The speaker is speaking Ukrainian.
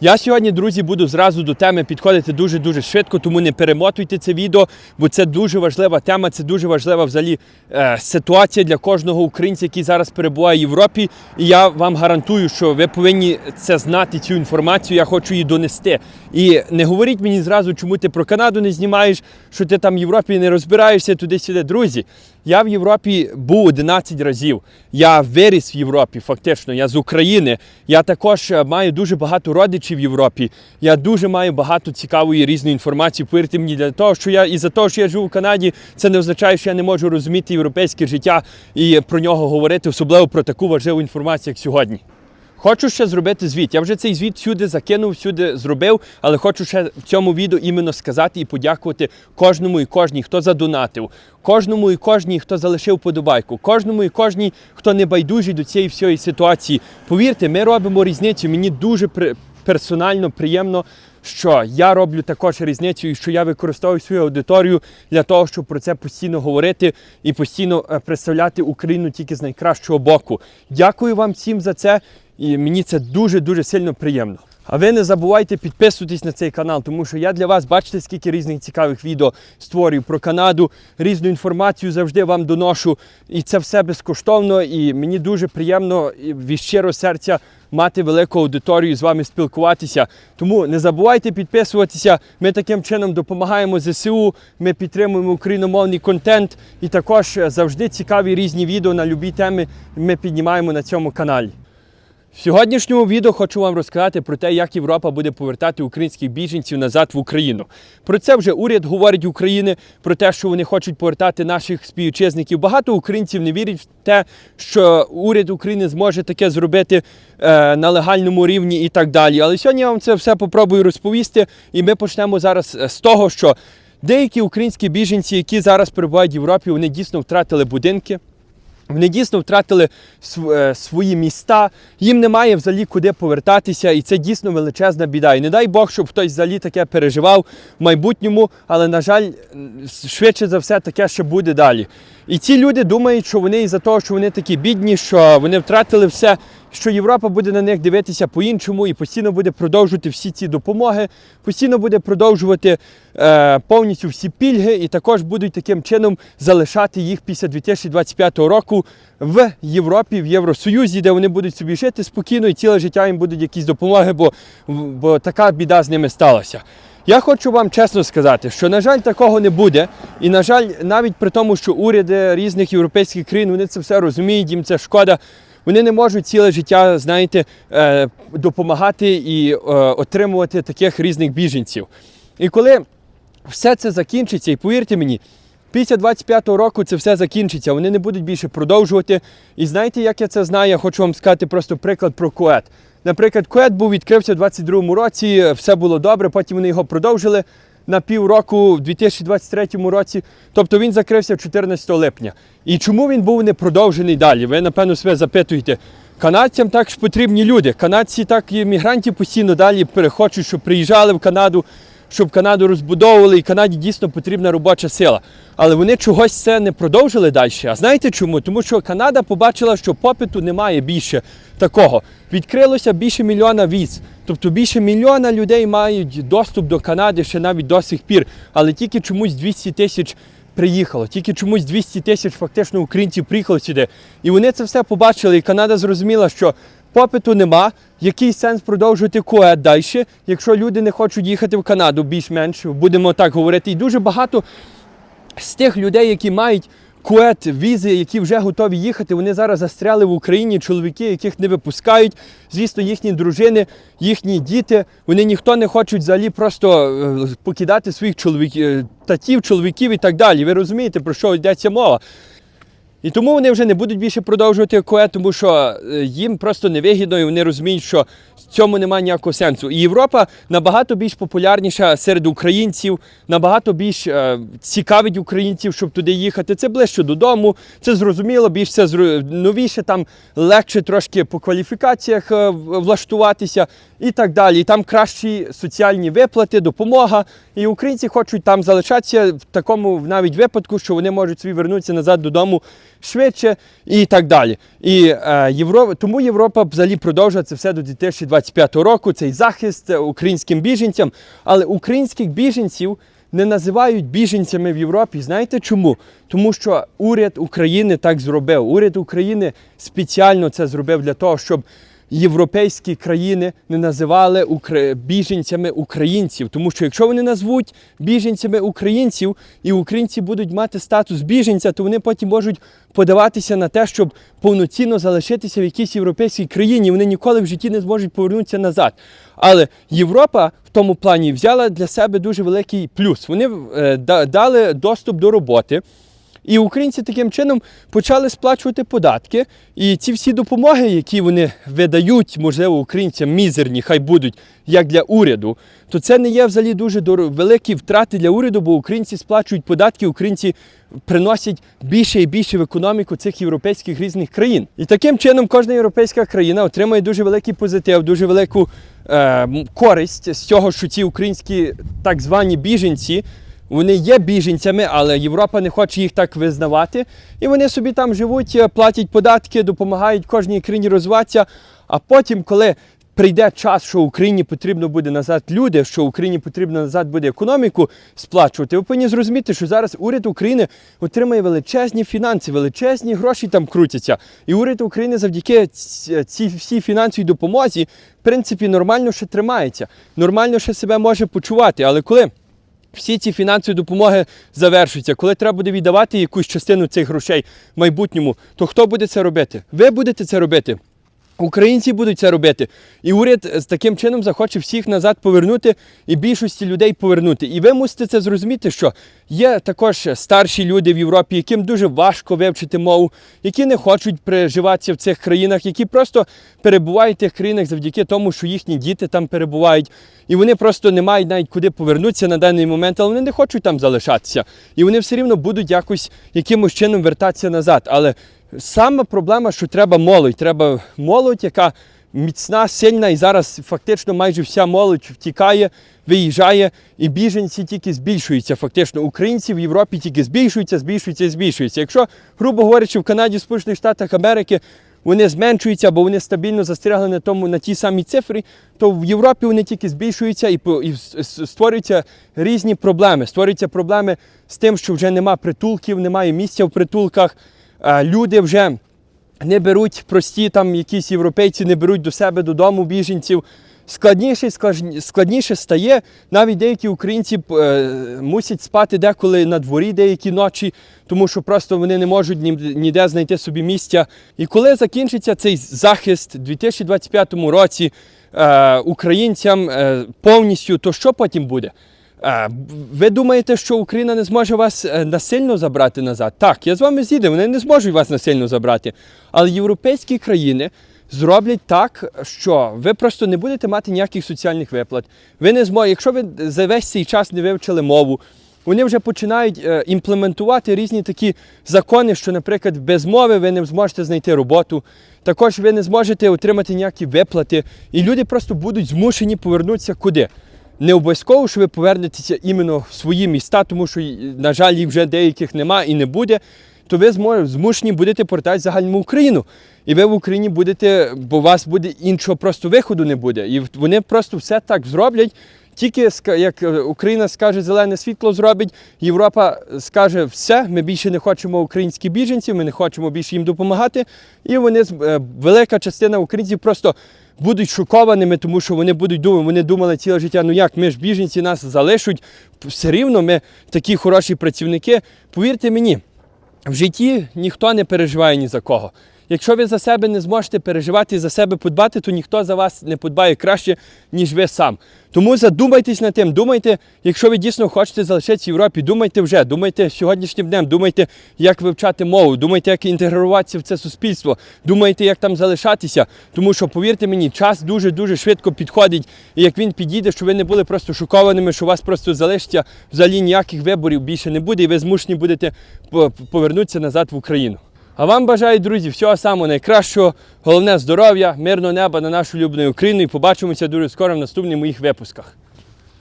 Я сьогодні, друзі, буду зразу до теми підходити дуже-дуже швидко, тому не перемотуйте це відео, бо це дуже важлива тема, це дуже важлива взагалі е, ситуація для кожного українця, який зараз перебуває в Європі. І я вам гарантую, що ви повинні це знати, цю інформацію. Я хочу її донести. І не говоріть мені зразу, чому ти про Канаду не знімаєш, що ти там в Європі не розбираєшся туди-сюди. Друзі, я в Європі був 11 разів. Я виріс в Європі, фактично. Я з України. Я також е, маю дуже багато родичів в Європі. Я дуже маю багато цікавої різної інформації. Повірте мені, для того, що я і за того, що я живу в Канаді, це не означає, що я не можу розуміти європейське життя і про нього говорити, особливо про таку важливу інформацію, як сьогодні. Хочу ще зробити звіт. Я вже цей звіт всюди закинув, всюди зробив, але хочу ще в цьому відео іменно сказати і подякувати кожному і кожній, хто задонатив, кожному і кожній, хто залишив подобайку, кожному і кожній, хто не байдужий до цієї всієї ситуації. Повірте, ми робимо різницю. Мені дуже при... персонально приємно. Що я роблю також різницю, і що я використовую свою аудиторію для того, щоб про це постійно говорити і постійно е, представляти Україну тільки з найкращого боку. Дякую вам всім за це. І мені це дуже-дуже сильно приємно. А ви не забувайте підписуватись на цей канал, тому що я для вас бачите, скільки різних цікавих відео створюю про Канаду, різну інформацію завжди вам доношу. І це все безкоштовно. І мені дуже приємно від щирого серця мати велику аудиторію з вами спілкуватися. Тому не забувайте підписуватися. Ми таким чином допомагаємо ЗСУ, ми підтримуємо україномовний контент і також завжди цікаві різні відео на любі теми ми піднімаємо на цьому каналі. В сьогоднішньому відео хочу вам розказати про те, як Європа буде повертати українських біженців назад в Україну. Про це вже уряд говорить України, про те, що вони хочуть повертати наших співвітчизників. Багато українців не вірять в те, що уряд України зможе таке зробити е, на легальному рівні і так далі. Але сьогодні я вам це все попробую розповісти, і ми почнемо зараз з того, що деякі українські біженці, які зараз перебувають в Європі, вони дійсно втратили будинки. Вони дійсно втратили е, свої міста, їм немає взагалі куди повертатися, і це дійсно величезна біда. І не дай Бог, щоб хтось взагалі таке переживав в майбутньому, але, на жаль, швидше за все таке ще буде далі. І ці люди думають, що вони із-за того, що вони такі бідні, що вони втратили все, що Європа буде на них дивитися по-іншому і постійно буде продовжувати всі ці допомоги, постійно буде продовжувати е, повністю всі пільги, і також будуть таким чином залишати їх після 2025 року в Європі, в Євросоюзі, де вони будуть собі жити спокійно і ціле життя їм будуть якісь допомоги, бо, бо така біда з ними сталася. Я хочу вам чесно сказати, що, на жаль, такого не буде. І, на жаль, навіть при тому, що уряди різних європейських країн вони це все розуміють, їм це шкода. Вони не можуть ціле життя, знаєте, е, допомагати і е, отримувати таких різних біженців. І коли все це закінчиться, і повірте мені, після 25-го року це все закінчиться, вони не будуть більше продовжувати. І знаєте, як я це знаю? Я хочу вам сказати просто приклад про Кует. Наприклад, Кует був відкрився в 22-му році, все було добре, потім вони його продовжили на півроку в 2023 році. Тобто він закрився 14 липня. І чому він був не продовжений далі? Ви, напевно, себе запитуєте. Канадцям також потрібні люди. Канадці так і мігрантів постійно далі перехочуть, щоб приїжджали в Канаду, щоб Канаду розбудовували, і Канаді дійсно потрібна робоча сила. Але вони чогось це не продовжили далі. А знаєте чому? Тому що Канада побачила, що попиту немає більше такого. Відкрилося більше мільйона віз. Тобто більше мільйона людей мають доступ до Канади ще навіть до сих пір. Але тільки чомусь 200 тисяч приїхало. Тільки чомусь 200 тисяч фактично українців приїхало сюди. І вони це все побачили. І Канада зрозуміла, що попиту нема. Який сенс продовжувати кует далі, якщо люди не хочуть їхати в Канаду більш-менш, будемо так говорити. І дуже багато з тих людей, які мають кует, візи, які вже готові їхати, вони зараз застряли в Україні, чоловіки, яких не випускають. Звісно, їхні дружини, їхні діти, вони ніхто не хочуть взагалі просто е, покидати своїх чоловіків, татів, чоловіків і так далі. Ви розумієте, про що йдеться мова? І тому вони вже не будуть більше продовжувати КОЕ, тому що е, їм просто невигідно, і вони розуміють, що в цьому немає ніякого сенсу. І Європа набагато більш популярніша серед українців, набагато більш е, цікавить українців, щоб туди їхати. Це ближче додому, це зрозуміло, більш це зру- новіше, там легше трошки по кваліфікаціях е, влаштуватися. І так далі. Там кращі соціальні виплати, допомога. І українці хочуть там залишатися в такому навіть випадку, що вони можуть собі вернутися назад додому швидше і так далі. І е, Євро... тому Європа взагалі продовжує це все до 2025 року. Цей захист українським біженцям. Але українських біженців не називають біженцями в Європі. Знаєте чому? Тому що уряд України так зробив. Уряд України спеціально це зробив для того, щоб європейські країни не називали біженцями українців. Тому що якщо вони назвуть біженцями українців і українці будуть мати статус біженця, то вони потім можуть подаватися на те, щоб повноцінно залишитися в якійсь європейській країні. Вони ніколи в житті не зможуть повернутися назад. Але Європа в тому плані взяла для себе дуже великий плюс. Вони е, дали доступ до роботи. І українці таким чином почали сплачувати податки. І ці всі допомоги, які вони видають, можливо, українцям мізерні, хай будуть як для уряду, то це не є взагалі дуже великі втрати для уряду, бо українці сплачують податки, українці приносять більше і більше в економіку цих європейських різних країн. І таким чином кожна європейська країна отримує дуже великий позитив, дуже велику е, користь з цього, що ці українські так звані біженці. Вони є біженцями, але Європа не хоче їх так визнавати. І вони собі там живуть, е, платять податки, допомагають кожній країні розвиватися. А потім, коли прийде час, що Україні потрібно буде назад люди, що Україні потрібно назад буде економіку сплачувати, ви повинні зрозуміти, що зараз уряд України отримає величезні фінанси, величезні гроші там крутяться. І уряд України завдяки цій всій фінансовій допомозі, в принципі, нормально ще тримається, нормально ще себе може почувати. Але коли всі ці фінансові допомоги завершуються. Коли треба буде віддавати якусь частину цих грошей в майбутньому, то хто буде це робити? Ви будете це робити. Українці будуть це робити. І уряд з таким чином захоче всіх назад повернути і більшості людей повернути. І ви мусите це зрозуміти, що є також старші люди в Європі, яким дуже важко вивчити мову, які не хочуть приживатися в цих країнах, які просто перебувають в тих країнах завдяки тому, що їхні діти там перебувають. І вони просто не мають навіть куди повернутися на даний момент, але вони не хочуть там залишатися. І вони все рівно будуть якось якимось чином вертатися назад. Але саме проблема, що треба молодь. Треба молодь, яка міцна, сильна, і зараз фактично майже вся молодь втікає, виїжджає, і біженці тільки збільшуються. Фактично, українці в Європі тільки збільшуються, збільшуються і збільшуються. Якщо, грубо говорячи, в Канаді, Сполучених Штатах Америки вони зменшуються, або вони стабільно застрягли на тому на тій самій цифрі, то в Європі вони тільки збільшуються і, і створюються різні проблеми. Створюються проблеми з тим, що вже нема притулків, немає місця в притулках. Е, Люди вже не беруть прості там якісь європейці, не беруть до себе додому біженців. Складніше, складніше стає. Навіть деякі українці е, мусять спати деколи на дворі деякі ночі, тому що просто вони не можуть ні- ніде знайти собі місця. І коли закінчиться цей захист у 2025 році е, українцям повністю, то що потім буде? Ви думаєте, що Україна не зможе вас е, насильно забрати назад? Так, я з вами з'їду, вони не зможуть вас насильно забрати. Але європейські країни зроблять так, що ви просто не будете мати ніяких соціальних виплат. Ви не зможете, якщо ви за весь цей час не вивчили мову, вони вже починають е, імплементувати різні такі закони, що, наприклад, без мови ви не зможете знайти роботу. Також ви не зможете отримати ніякі виплати, і люди просто будуть змушені повернутися куди? Не обов'язково, що ви повернетеся іменно в свої міста, тому що, на жаль, їх вже деяких нема і не буде. То ви змушені будете повертати загальну Україну. І ви в Україні будете, бо у вас буде іншого просто виходу не буде. І вони просто все так зроблять. Тільки як е, Україна скаже зелене світло зробить, Європа скаже все, ми більше не хочемо українських біженців, ми не хочемо більше їм допомагати. І вони е, велика частина українців просто будуть шокованими, тому що вони будуть думати, вони думали ціле життя, ну як ми ж біженці нас залишать, все рівно ми такі хороші працівники. Повірте мені, в житті ніхто не переживає ні за кого. Якщо ви за себе не зможете переживати і за себе подбати, то ніхто за вас не подбає краще, ніж ви сам. Тому задумайтесь над тим, думайте, якщо ви дійсно хочете залишитися в Європі, думайте вже, думайте сьогоднішнім днем, думайте, як вивчати мову, думайте, як інтегруватися в це суспільство, думайте, як там залишатися. Тому що, повірте мені, час дуже-дуже швидко підходить, і як він підійде, що ви не були просто шокованими, що у вас просто залишиться взагалі ніяких виборів більше не буде, і ви змушені будете повернутися назад в Україну. А вам бажаю, друзі, всього самого найкращого. Головне здоров'я, мирного неба на нашу улюблену Україну і побачимося дуже скоро в наступних моїх випусках.